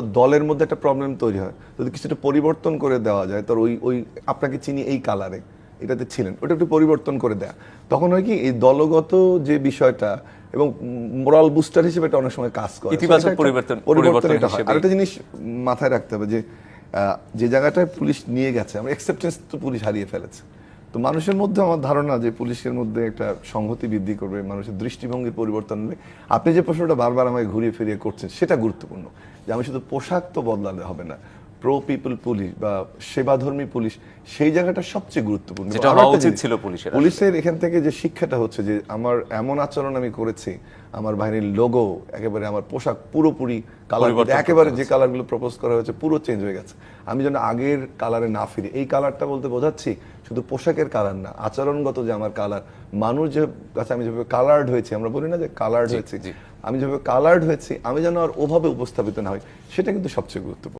দলের মধ্যে একটা প্রবলেম তৈরি হয়। যদি কিছুটা পরিবর্তন করে দেওয়া যায় তোর ওই ওই আপনাকে চিনি এই কালারে এটাতে ছিলেন ওটা একটু পরিবর্তন করে দেয়া। তখন হয় কি এই দলগত যে বিষয়টা এবং মোরাল বুস্টার হিসেবে এটা অনেক সময় কাজ করে। ইতিবাচক পরিবর্তন- পরিবর্তন এটা হয়। আরেকটা জিনিস মাথায় রাখতে হবে যে আহ, যে জায়গাটায় পুলিশ নিয়ে গেছে আমরা অ্যাকসেপ্টেন্স তো পুলিশ হারিয়ে ফেলেছে। তো মানুষের মধ্যে আমার ধারণা যে পুলিশের মধ্যে একটা সংহতি বৃদ্ধি করবে, মানুষের দৃষ্টিভঙ্গির পরিবর্তন হবে আপনি যে প্রশ্নটা বারবার আমায় ঘুরিয়ে ফিরিয়ে করছেন, সেটা গুরুত্বপূর্ণ। যে আমি শুধু পোশাক তো বদলালে হবে না প্রো পিপল পুলিশ বা সেবাধর্মী পুলিশ সেই জায়গাটা সবচেয়ে গুরুত্বপূর্ণ। যেটা হওয়া উচিত ছিল পুলিশের। পুলিশের এখান থেকে যে শিক্ষাটা হচ্ছে যে আমার এমন আচরণ আমি করেছি আমার বাহিনীর লোগো একেবারে আমার পোশাক পুরোপুরি কালার একেবারে যে কালারগুলো প্রপোজ করা হয়েছে পুরো চেঞ্জ হয়ে গেছে। আমি যেন আগের কালারে না ফিরি। এই কালারটা বলতে বোঝাচ্ছি শুধু পোশাকের কালার না আচরণগত যে আমার কালার মানুষ যে কাছে আমি যেভাবে কালার্ড হয়েছি আমরা বলি না যে কালার্ড হয়েছি। আমি যেভাবে কালার্ড হয়েছি আমি যেন আর ওভাবে উপস্থাপিত না হই সেটা কিন্তু সবচেয়ে গুরুত্বপূর্ণ।